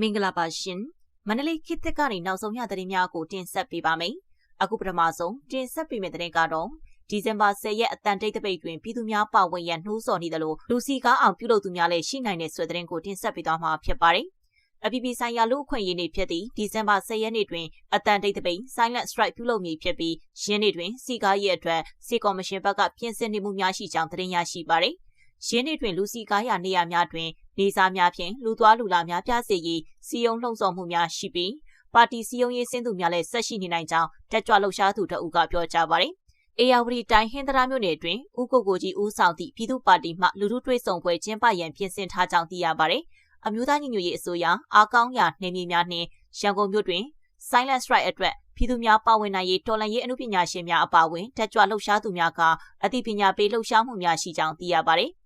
မင်္ဂလာပါရှင်မန္တလေးခေတ်သစ်ကနေနောက်ဆုံးရသတင်းများကိုတင်ဆက်ပေးပါမယ်အခုပထမဆုံးတင်ဆက်ပေးမယ့်သတင်းကတော့ဒီဇင်ဘာ10ရက်အတန်တိတ်တပိတ်တွင်ပြည်သူများပါဝင်ရန်နှိုးဆော်နေသလိုလူစီကားအောင်ပြုလုပ်သူများလည်းရှိနိုင်တဲ့ဆွေသတင်းကိုတင်ဆက်ပေးသွားမှာဖြစ်ပါတယ်အပြည်ပြည်ဆိုင်ရာလူ့အခွင့်အရေးနေ့ဖြစ်သည့်ဒီဇင်ဘာ10ရက်နေ့တွင်အတန်တိတ်တပိတ် Silent Strike ပြုလုပ်မည်ဖြစ်ပြီးယင်းနေ့တွင်စီကားရဲ့အတွက်စီကော်မရှင်ဘက်ကပြင်ဆင်နေမှုများရှိကြောင်းသတင်းရရှိပါသည်။ ယင်းနေ့တွင်လူစီကားရနေရာများတွင်နေစာများဖြင့်လူသွားလူလာများပြစေရေးစီယုံလှုံ့ဆော်မှုများရှိပြီးပါတီစီယုံရေးစင်းသူများလည်းဆက်ရှိနေနိုင်ကြောင်းတက်ကြွလှုပ်ရှားသူတအုပ်ကပြောကြားပါတယ်။အေယာဝတီတိုင်းဟင်္ဒရာမြို့နယ်တွင်ဦးကိုကိုကြီးဦးဆောင်သည့်ပြည်သူ့ပါတီမှလူထုတွေ့ဆုံပွဲကျင်းပရန်ပြင်ဆင်ထားကြောင်းသိရပါတယ်။အမျိုးသားညီညွတ်ရေးအစိုးရအားကောင်းရာနေမြေများနှင့်ရန်ကုန်မြို့တွင် Silent Strike အတွက်ပြည်သူများပါဝင်နိုင်ရေးတော်လှန်ရေးအမှုပညာရှင်များအပါအဝင်တက်ကြွလှုပ်ရှားသူများကအသိပညာပေးလှုပ်ရှားမှုများရှိကြောင်းသိရပါတယ်။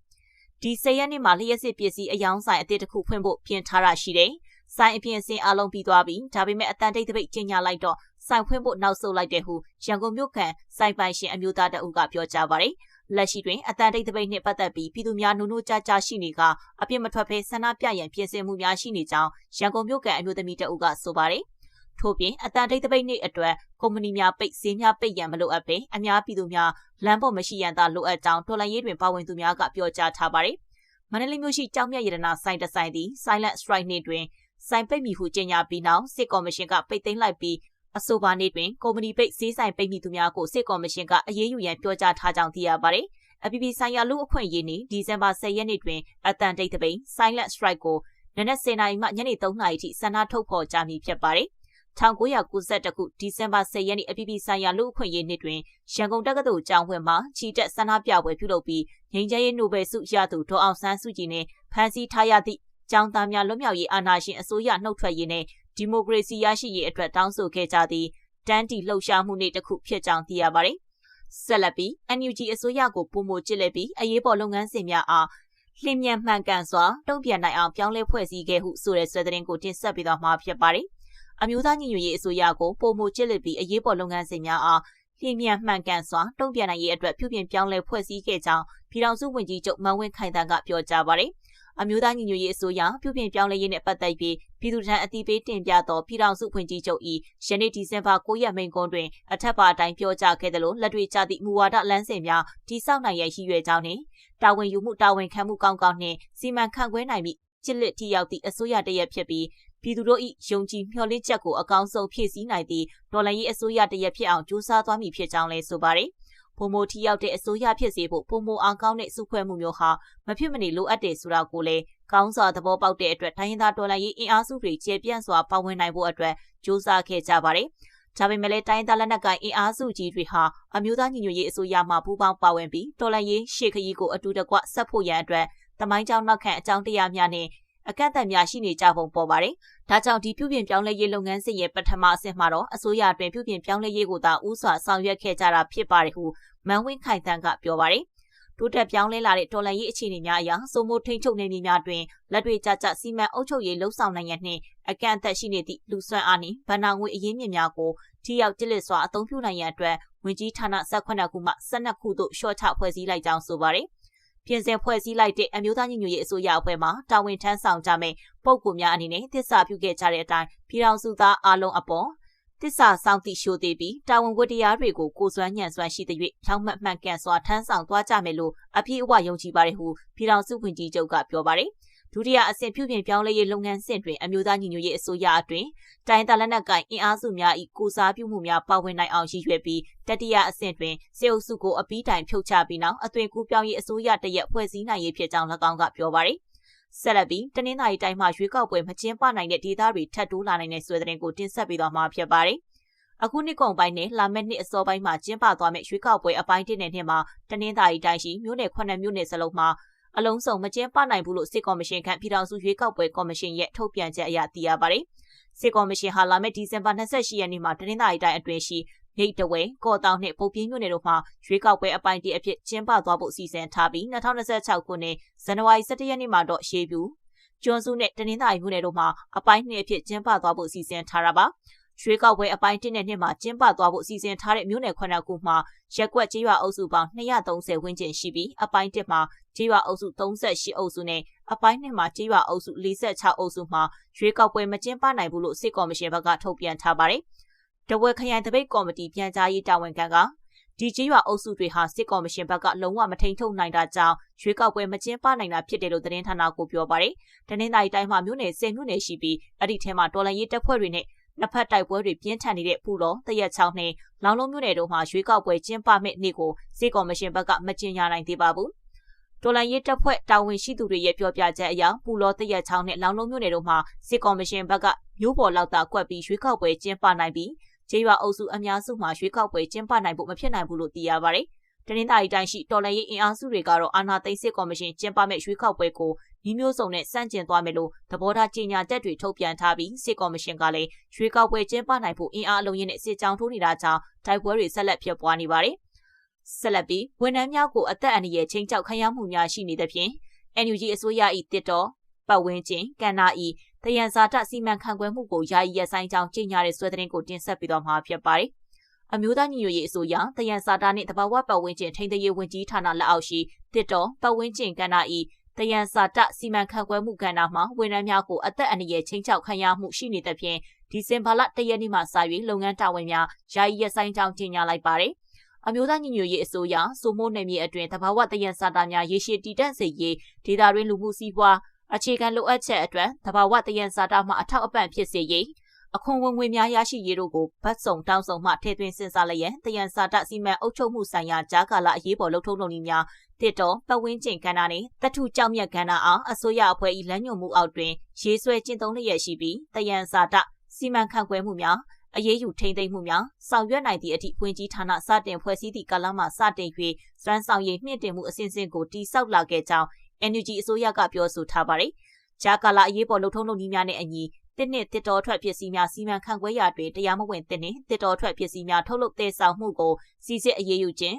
ဒီ၁၀ရက်နေ့မှာလျှက်စစ်ပစ္စည်းအယောင်းဆိုင်အသစ်တစ်ခုဖွင့်ဖို့ပြင်ထားတာရှိတယ်။ဆိုင်အပြင်အစင်အလုံးပြီးသွားပြီ။ဒါပေမဲ့အတန်တိတ်တပိတ်ကျင်းညာလိုက်တော့ဆိုင်ဖွင့်ဖို့နောက်ဆုတ်လိုက်တဲ့ဟုရန်ကုန်မြို့ခံဆိုင်ပိုင်ရှင်အမျိုးသားတအုပ်ကပြောကြားပါတယ်။လက်ရှိတွင်အတန်တိတ်တပိတ်နှင့်ပတ်သက်ပြီးပြည်သူများနုံနုံကြားကြားရှိနေကအပြစ်မထွက်ဘဲဆန္ဒပြရန်ပြင်ဆင်မှုများရှိနေကြောင်းရန်ကုန်မြို့ကန်အမျိုးသမီးတအုပ်ကဆိုပါတယ်။ ထို့ပြင်အတန်တိတ်တပိတ်နေ့အတွက်ကုမ္ပဏီများပိတ်ဈေးများပိတ်ရန်မလိုအပ်ပေအများပြည်သူများလမ်းပေါ်မရှိရန်သာလိုအပ်ကြောင်းတော်လှန်ရေးတွင်ပါဝင်သူများကပြောကြားထားပါတယ်။မန္တလေးမြို့ရှိကြောင်မြတ်ရတနာဆိုင်တဆိုင်သည် Silent Strike နေ့တွင်ဆိုင်ပိတ်မိဟုကြေညာပြီးနောက်စစ်ကော်မရှင်ကပိတ်သိမ်းလိုက်ပြီးအဆိုပါနေ့တွင်ကုမ္ပဏီပိတ်ဈေးဆိုင်ပိတ်မိသူများကိုစစ်ကော်မရှင်ကအရေးယူရန်ပြောကြားထားကြောင်းသိရပါတယ်။အပြည်ပြည်ဆိုင်ရာလူ့အခွင့်အရေးနေ့ဒီဇင်ဘာ10ရက်နေ့တွင်အတန်တိတ်တပိန် Silent Strike ကိုနနက်10:00နာရီမှညနေ3:00နာရီထိဆန္ဒထုတ်ဖော်ကြမည်ဖြစ်ပါတယ်။ 1992ခုဒီဇင်ဘာ10ရက်နေ့အပြည်ပြည်ဆိုင်ရာလူ့အခွင့်အရေးနေ့တွင်ရန်ကုန်တက္ကသိုလ်ကျောင်းဝင်းမှာချီတက်ဆန္ဒပြပွဲပြုလုပ်ပြီးငြိမ်းချမ်းရေးနိုဘယ်ဆုရသူဒေါ်အောင်ဆန်းစုကြည်နှင့်ဖမ်းဆီးထားရသည့်ကျောင်းသားများလွတ်မြောက်ရေးအာဏာရှင်အစိုးရနှုတ်ထွက်ရေးနှင့်ဒီမိုကရေစီရရှိရေးအတွက်တောင်းဆိုခဲ့ကြသည့်တန်းတီလှုပ်ရှားမှုနေ့တစ်ခုဖြစ်ကြောင်းသိရပါတယ်။ဆက်လက်ပြီး NUG အစိုးရကိုပုံမကျစ်လက်ပြီးအရေးပေါ်လုပ်ငန်းစဉ်များအားလျင်မြန်မှန်ကန်စွာတုံ့ပြန်နိုင်အောင်ပြောင်းလဲဖွဲ့စည်းခဲ့ဟုဆိုတဲ့ဆွေးသတင်းကိုတင်ဆက်ပေးသွားမှာဖြစ်ပါတယ်။ အမျိုးသားညီညွတ်ရေးအစိုးရကိုပုံမှုကျစ်လက်ပြီးအရေးပေါ်လုပ်ငန်းစဉ်များအားလျင်မြန်မှန်ကန်စွာတုံ့ပြန်နိုင်ရေးအတွက်ပြုပြင်ပြောင်းလဲဖွဲ့စည်းခဲ့ကြောင်းပြည်ထောင်စုဝန်ကြီးချုပ်မန်ဝင်းခိုင်တန်းကပြောကြားပါတယ်။အမျိုးသားညီညွတ်ရေးအစိုးရပြုပြင်ပြောင်းလဲရေးနဲ့ပတ်သက်ပြီးပြည်သူ့ထံအသိပေးတင်ပြသောပြည်ထောင်စုဝန်ကြီးချုပ်၏ယနေ့ဒီဇင်ဘာ9ရက်မိန့်ခွန်းတွင်အထက်ပါအတိုင်းပြောကြားခဲ့သလိုလက်တွေ့ကျသည့်မူဝါဒလမ်းစဉ်များတိစောက်နိုင်ရရှိရွယ်ကြောင်းနှင့်တာဝန်ယူမှုတာဝန်ခံမှုကောင်းကောင်းနှင့်စီမံခန့်ခွဲနိုင်မည့်ချစ်လက်ထိရောက်သည့်အစိုးရတရက်ဖြစ်ပြီး ပြည်သူတို့၏ယုံကြည်မျှော်လင့်ချက်ကိုအကောင်းဆုံးဖြည့်ဆည်းနိုင်သည့်ဒေါ်လာရေးအစိုးရတရက်ဖြစ်အောင်ကြိုးစားသွားမည်ဖြစ်ကြောင်းလည်းဆိုပါတယ်။ပုံမိုထီရောက်တဲ့အစိုးရဖြစ်စေဖို့ပုံမိုအောင်ကောင်းတဲ့စုဖွဲ့မှုမျိုးဟာမဖြစ်မနေလိုအပ်တယ်ဆိုတာကိုလည်းကောင်းစွာသဘောပေါက်တဲ့အတွက်တိုင်းရင်းသားဒေါ်လာရေးအင်အားစုတွေကျေပြန့်စွာပါဝင်နိုင်ဖို့အတွက်ကြိုးစားခဲ့ကြပါတယ်။ဒါပေမဲ့လည်းတိုင်းသားလက်နက်ကိုင်အင်အားစုကြီးတွေဟာအမျိုးသားညီညွတ်ရေးအစိုးရမှပူးပေါင်းပါဝင်ပြီးတော်လှန်ရေးရှေ့ခရီးကိုအတူတကွဆက်ဖို့ရန်အတွက်တမိုင်းကြောင်းနောက်ခံအကြောင်းတရားများနဲ့ အကန့်အသတ်များရှိနေကြပုံပေါ်ပါတယ်။ဒါကြောင့်ဒီပြုပြင်ပြောင်းလဲရေးလုပ်ငန်းစဉ်ရဲ့ပထမအဆင့်မှာတော့အစိုးရအတွင်းပြုပြင်ပြောင်းလဲရေးကိုသာဥစွာဆောင်ရွက်ခဲ့ကြတာဖြစ်ပါတယ်ဟုမန်ဝင်းခိုင်တန်းကပြောပါတယ်။တိုးတက်ပြောင်းလဲလာတဲ့တော်လှန်ရေးအခြေအနေများအရစိုးမိုးထိန်ချုပ်နေမြေများတွင်လက်တွေ့ကျကျစီမံအုပ်ချုပ်ရေးလှုပ်ဆောင်နိုင်ရနှင့်အကန့်အသတ်ရှိနေသည့်လူဆွမ်းအားနှင့်ဗန္နာငွေအရင်းမြစ်များကိုထိရောက်ကြစ်လက်စွာအသုံးပြုနိုင်ရန်အတွက်ဝင်ကြီးဌာန18ခုမှ12ခုသို့ရှော့ချဖွဲ့စည်းလိုက်ကြောင်းဆိုပါတယ်။ ပြင်ဆင်ဖွဲ့စည်းလိုက်တဲ့အမျိုးသားညီညွတ်ရေးအစိုးရအဖွဲ့မှတာဝန်ထမ်းဆောင်ကြမယ့်ပုဂ္ဂိုလ်များအနေနဲ့သစ္စာပြုခဲ့ကြတဲ့အတိုင်းပြည်ထောင်စုသားအားလုံးအပေါ်တစ္ဆာစောင့်သိရှိသေးပြီးတာဝန်ဝတ္တရားတွေကိုကိုစွမ်းညံစွမ်းရှိသည့်ဖြောင်းမှတ်မှန်ကန်စွာထမ်းဆောင်သွားကြမယ်လို့အပြည့်အဝယုံကြည်ပါတယ်ဟုပြည်ထောင်စုဝန်ကြီးချုပ်ကပြောပါတယ်။ ဒုတိယအဆင့်ပြုပြင်ပြောင်းလဲရေးလုပ်ငန်းစဉ်တွင်အမျိုးသားညီညွတ်ရေးအစိုးရအတွင်တိုင်းတလက်နက်ကိုင်အင်အားစုများ၏ကိုစားပြုမှုများပါဝင်နိုင်အောင်ရည်ရွယ်ပြီးတတိယအဆင့်တွင်စေအုပ်စုကိုအပီးတိုင်ဖြုတ်ချပြီးနောက်အသွင်ကူးပြောင်းရေးအစိုးရတရက်ဖွဲ့စည်းနိုင်ရေးဖြစ်ကြောင်း၎င်းကပြောပါရယ်ဆက်လက်ပြီးတနင်္သာရီတိုင်းမှာရွေးကောက်ပွဲမကျင်းပနိုင်တဲ့ဒေသတွေထပ်တိုးလာနိုင်တဲ့ဆွေးနွေးကိုတင်ဆက်ပေးသွားမှာဖြစ်ပါတယ်။အခုနှစ်ကုန်ပိုင်းနဲ့လာမယ့်နှစ်အစောပိုင်းမှာကျင်းပသွားမယ့်ရွေးကောက်ပွဲအပိုင်းတစ်နဲ့နှစ်မှာတနင်္သာရီတိုင်းရှိမြို့နယ်9မြို့နယ်စလုံးမှာ အလုံးစုံမကျင်းပနိုင်ဘူးလို့စစ်ကော်မရှင်ခန့်ပြည်ထောင်စုရွေးကောက်ပွဲကော်မရှင်ရဲ့ထုတ်ပြန်ချက်အရသိရပါတယ်။စစ်ကော်မရှင်ဟာလာမယ့်ဒီဇင်ဘာ28ရက်နေ့မှာတနင်္သာရီတိုင်းအတွင်းရှိမြိတ်တဝဲကော်တောင်နှင့်ပုတ်ပြင်းမြို့နယ်တို့မှာရွေးကောက်ပွဲအပိုင်းတအဖြစ်ကျင်းပသွားဖို့စီစဉ်ထားပြီး2026ခုနှစ်ဇန်နဝါရီ17ရက်နေ့မှာတော့ရှေးပြူကျွန်းစုနဲ့တနင်္သာရီမြို့နယ်တို့မှာအပိုင်းနှစ်အဖြစ်ကျင်းပသွားဖို့စီစဉ်ထားတာပါ ရွှေကောက်ပွဲအပိုင်း1နဲ့2မှာကျင်းပသွားဖို့စီစဉ်ထားတဲ့မြို့နယ်ခွနခုမှာရက်ကွက်ကြေးရွာအုပ်စုပေါင်း230ဝန်းကျင်ရှိပြီးအပိုင်း1မှာကြေးရွာအုပ်စု38အုပ်စုနဲ့အပိုင်း2မှာကြေးရွာအုပ်စု46အုပ်စုမှာရွှေကောက်ပွဲမကျင်းပနိုင်ဘူးလို့စစ်ကော်မရှင်ဘက်ကထုတ်ပြန်ထားပါတယ်။တဝက်ခရိုင်တပိတ်ကော်မတီပြန်ကြားရေးတာဝန်ခံကဒီကြေးရွာအုပ်စုတွေဟာစစ်ကော်မရှင်ဘက်ကလုံးဝမထိန်ထုတ်နိုင်တာကြောင့်ရွေးကောက်ပွဲမကျင်းပနိုင်တာဖြစ်တယ်လို့သတင်းဌာနကိုပြောပါတယ်။တနင်္သာရီတိုင်းမှာမြို့နယ်10မြို့နယ်ရှိပြီးအဲ့ဒီထဲမှာတော်လန်ရေးတပ်ဖွဲ့တွေနဲ့ နှစ်ဖက်တိုက်ပွဲတွေပြင်းထန်နေတဲ့ပူလောတရက်ချောင်းနဲ့လောင်လုံးမြို့နယ်တို့မှာရွေးကောက်ပွဲကျင်းပမဲ့နေ့ကိုစစ်ကော်မရှင်ဘက်ကမကျင်းရနိုင်သေးပါဘူး။တော်လန်ရေးတပ်ဖွဲ့တာဝန်ရှိသူတွေရဲ့ပြောပြချက်အရပူလောတရက်ချောင်းနဲ့လောင်လုံးမြို့နယ်တို့မှာစစ်ကော်မရှင်ဘက်ကမျိုးပေါ်လောက်တာကွက်ပြီးရွေးကောက်ပွဲကျင်းပနိုင်ပြီးကျေးရွာအုပ်စုအများစုမှာရွေးကောက်ပွဲကျင်းပနိုင်ဖို့မဖြစ်နိုင်ဘူးလို့သိရပါတယ်။ တနင်္သာရီတိုင်းရှိတော်လှန်ရေးအင်အားစုတွေကတော့အာဏာသိမ်းစစ်ကော်မရှင်ကျင်းပမဲ့ရွေးကောက်ပွဲကိုညီမျိုးစုံနဲ့စန့်ကျင်သွားမယ်လို့သဘောထားကြေညာချက်တွေထုတ်ပြန်ထားပြီးစစ်ကော်မရှင်ကလည်းရွေးကောက်ပွဲကျင်းပနိုင်ဖို့အင်အားအလုံးရင်းနဲ့စစ်ကြောင်းထိုးနေတာကြောင့်တိုက်ပွဲတွေဆက်လက်ဖြစ်ပွားနေပါတယ်။ဆက်လက်ပြီးဝန်ထမ်းများကိုအသက်အန္တရာယ်ချင်းချောက်ခံရမှုများရှိနေသဖြင့် NUG အစိုးရ၏တစ်တော်ပတ်ဝန်းကျင်ကန္နာဤတယံဇာတစီမံခန့်ခွဲမှုကိုယာယီရဆိုင်ကြောင်းကြေညာတဲ့ဆွဲသတင်းကိုတင်ဆက်ပြီးတော့မှာဖြစ်ပါတယ်။ အမျိုးသားညီညွတ်ရေးအစိုးရတယံဇာတနှင့်တဘာဝပတ်ဝန်းကျင်ထိန်းသိမ်းရေးဝန်ကြီးဌာနလက်အောက်ရှိတစ်တော်ပတ်ဝန်းကျင်ကန္နာဤတယံဇာတစီမံခန့်ခွဲမှုကဏ္ဍမှာဝန်ထမ်းများကိုအသက်အန္တရာယ်ချင်းချောက်ခံရမှုရှိနေသဖြင့်ဒီဇင်ဘာလ၁ရက်နေ့မှစ၍လုပ်ငန်းတာဝန်များယာယီရဆိုင်ကြောင်းကြေညာလိုက်ပါတယ်။အမျိုးသားညီညွတ်ရေးအစိုးရစိုးမိုးနယ်မြေအတွင်းတဘာဝတယံစာတာများရေရှည်တည်တံ့စေရေးဒေသတွင်းလူမှုစီးပွားအခြေခံလိုအပ်ချက်အတွက်တဘာဝတယံစာတာမှအထောက်အပံ့ဖြစ်စေရေး အခွန်ဝင်ငွေများရရှိရေးတို့ကိုဗတ်စုံတောင်းဆောင်မှထည့်သွင်းစဉ်းစားလျက်တယံစာတစီမံအုပ်ချုပ်မှုဆိုင်ရာကြားကာလအရေးပေါ်လှုပ်ထုံးလုပ်နည်းများတစ်တော်ပတ်ဝန်းကျင်ကဏ္ဍနှင့်တထုကြောက်မြတ်ကဏ္ဍအားအစိုးရအဖွဲ့၏လမ်းညွှန်မှုအောက်တွင်ရေးဆွဲကျင့်သုံးလျက်ရှိပြီးတယံစာတစီမံခန့်ခွဲမှုများအရေးယူထိန်းသိမ်းမှုများဆောင်ရွက်နိုင်သည့်အထိဝင်ကြီးဌာနစတင်ဖွဲ့စည်းသည့်ကာလမှစတင်၍စွမ်းဆောင်ရည်မြင့်တင်မှုအစဉ်စဉ်ကိုတိစောက်လာခဲ့ကြောင်း NUG အစိုးရကပြောဆိုထားပါတယ်။ဂျာကာလာအရေးပေါ်လှုပ်ထုံးလုပ်နည်းများနဲ့အညီ တစ်နှစ်တစ်တော်ထွက်ပစ္စည်းများစီမံခန့်ခွဲရာတွင်တရားမဝင်တစ်နှစ်တစ်တော်ထွက်ပစ္စည်းများထုတ်လုပ်တဲ့ဆောင်မှုကိုစီစစ်အရေးယူခြင်း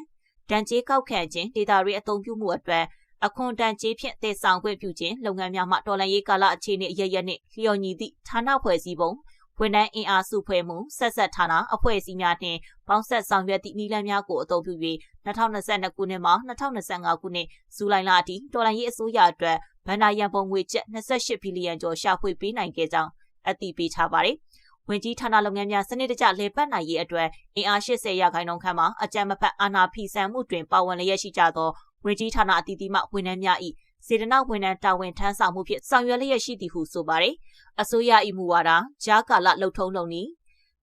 တန်ကြေးကောက်ခံခြင်းဒေတာတွေအသုံးပြုမှုအတွက်အခွန်တန်ကြေးဖြင့်တည်ဆောင်ခွင့်ပြုခြင်းလုပ်ငန်းများမှတော်လှန်ရေးကာလအခြေအနေအရရနှင့်လျော်ညီသည့်ဌာနဖွဲ့စည်းပုံဝန်ထမ်းအင်အားစုဖွဲ့မှုဆက်ဆက်ဌာနအဖွဲ့အစည်းများနှင့်ပေါင်းဆက်ဆောင်ရွက်သည့်နည်းလမ်းများကိုအသုံးပြု၍2022ခုနှစ်မှ2025ခုနှစ်ဇူလိုင်လအထိတော်လှန်ရေးအစိုးရအတွက်ဗန်နာရန်ပုံငွေကျပ်28ဘီလီယံကျော်ရှာဖွေပေးနိုင်ခဲ့ကြောင်း အတည်ပြုထားပါတယ်။ဝင်ကြီးဌာနလုပ်ငန်းများစနစ်တကျလေပတ်နိုင်ရေးအတွက်အင်အား80ရာခိုင်နှုန်းခန့်မှာအကြမ်းမဖက်အာဏာဖီဆန်မှုတွင်ပါဝင်လျက်ရှိကြသောဝင်ကြီးဌာနအသီးသီးမှဝန်ထမ်းများ၏စေတနာဝန်ထမ်းတာဝန်ထမ်းဆောင်မှုဖြင့်ဆောင်ရွက်လျက်ရှိသည်ဟုဆိုပါတယ်။အစိုးရ၏မူဝါဒဂျာကာလလှုပ်ထုံးလုံးနီ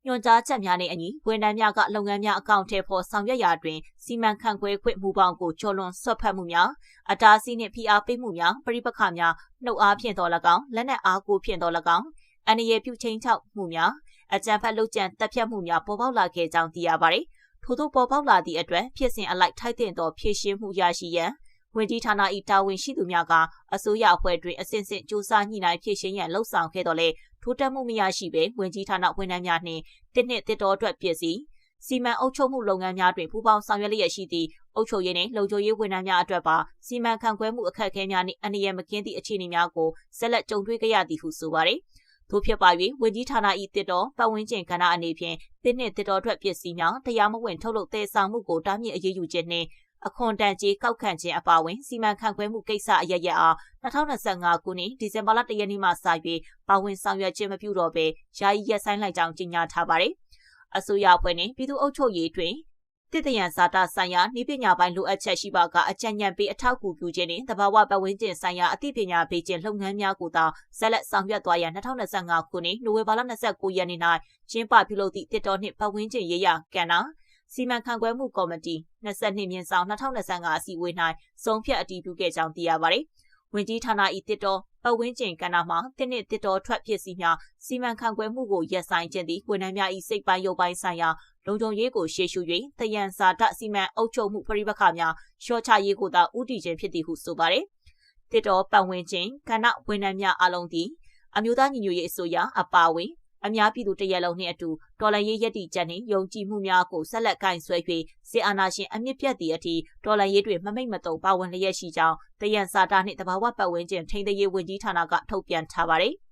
ညွှန်ကြားချက်များနဲ့အညီဝန်ထမ်းများကလုပ်ငန်းများအကောင့်ထဲပေါ်ဆောင်ရွက်ရာတွင်စီမံခန့်ခွဲခွင့်မူပေါင်းကိုကျော်လွန်ဆွတ်ဖက်မှုများအတားဆီးနှင့်ဖိအားပေးမှုများပြိပခါများနှုတ်အားဖြင့်တော်၎င်းလက်နက်အားကိုဖြင့်တော်၎င်း အန္တရာယ်ပြုချင်းချောက်မှုများအကြံဖက်လုပ်ကြံတက်ဖြတ်မှုများပေါ်ပေါက်လာခဲ့ကြောင်းသိရပါတယ်။ထို့သောပေါ်ပေါက်လာသည့်အတွက်ဖြစ်စဉ်အလိုက်ထိုက်တဲ့သောဖြည့်ရှင်းမှုရရှိရန်ဝန်ကြီးဌာန၏တာဝန်ရှိသူများကအစိုးရအဖွဲ့တွင်အစဉ်စဉ်စ조사ညှိနှိုင်းဖြည့်ရှင်းရန်လှုံ့ဆော်ခဲ့တော်လဲထိုးတက်မှုမရရှိဘဲဝန်ကြီးဌာနဝန်ထမ်းများနှင့်တစ်နှစ်တစ်တော်အတွက်ပြည်စည်းစီမံအုပ်ချုပ်မှုလုပ်ငန်းများတွင်ပူးပေါင်းဆောင်ရွက်လျက်ရှိသည့်အုပ်ချုပ်ရေးနှင့်လုံခြုံရေးဝန်ထမ်းများအတွက်ပါစီမံခန့်ခွဲမှုအခက်အခဲများနှင့်အန္တရာယ်မကင်းသည့်အခြေအနေများကိုဆက်လက်ကြုံတွေ့ကြရသည်ဟုဆိုပါရယ်။ ထို့ဖြစ်ပါ၍ဝန်ကြီးဌာန၏တစ်တော်ပတ်ဝန်းကျင်ကဏ္ဍအနေဖြင့်တစ်နှစ်တစ်တော်ထွက်ပစ္စည်းများတရားမဝင်ထုတ်လုပ်တဲ့ဆောင်မှုကိုတားမြစ်အရေးယူခြင်းနှင့်အခွန်တန်ကြေးကောက်ခံခြင်းအပါအဝင်စီမံခန့်ခွဲမှုကိစ္စအရရအား2025ခုနှစ်ဒီဇင်ဘာလ1ရက်နေ့မှစ၍ပါဝင်ဆောင်ရွက်ခြင်းမပြုတော့ဘဲယာယီရပ်ဆိုင်းလိုက်ကြောင်းကြေညာထားပါတယ်။အစိုးရအဖွဲ့နှင့်ပြည်သူ့အုပ်ချုပ်ရေးတွင် တစ်တယံဇာတာဆိုင်ရာနှီးပညာပိုင်းလိုအပ်ချက်ရှိပါကအကြံဉာဏ်ပေးအထောက်အကူပြုခြင်းနဲ့တဘာဝပတ်ဝန်းကျင်ဆိုင်ရာအသိပညာပေးခြင်းလုပ်ငန်းများကိုသာဆက်လက်ဆောင်ရွက်သွားရန်2025ခုနှစ်နိုဝင်ဘာလ29ရက်နေ့၌ကျင်းပပြုလုပ်သည့်တစ်တော်နှင့်ပတ်ဝန်းကျင်ရေးရာကဏ္ဍစီမံခန့်ခွဲမှုကော်မတီ22မြင်းဆောင်2025အစည်းအဝေး၌ဆုံးဖြတ်အတည်ပြုခဲ့ကြောင်းသိရပါသည်။ ဝင်ကြီးဌာန၏တစ်တော်ပတ်ဝန်းကျင်ကဏ္ဍမှာတစ်နှစ်တစ်တော်ထွက်ဖြစ်စီများစီမံခန့်ခွဲမှုကိုရပ်ဆိုင်းခြင်းသည်ဝန်ထမ်းများ၏စိတ်ပိုင်းရုပ်ပိုင်းဆိုင်ရာလုံခြုံရေးကိုရှေ့ရှု၍တယံဇာတစီမံအုပ်ချုပ်မှုပရိပခများရှော့ချရေးကိုသာဥတီခြင်းဖြစ်သည်ဟုဆိုပါတယ်။တစ်တော်ပတ်ဝန်းကျင်ကဏ္ဍဝန်ထမ်းများအလုံးသည်အမျိုးသားညီညွတ်ရေးအစိုးရအပါအဝင် အများပြည်သူတရက်လုံးနှင့်အတူတော်လှန်ရေးရည်တည်ချက်နှင့်ယုံကြည်မှုများကိုဆက်လက်ကင်ဆွဲ၍စစ်အာဏာရှင်အမြင့်ပြတ်သည့်အထိတော်လှန်ရေးတွင်မမိတ်မတုံပါဝင်လျက်ရှိကြောင်းတယံစာတာနှင့်တဘာဝပတ်ဝန်းကျင်ထိန်းသိမ်းရေးဝန်ကြီးဌာနကထုတ်ပြန်ထားပါသည်။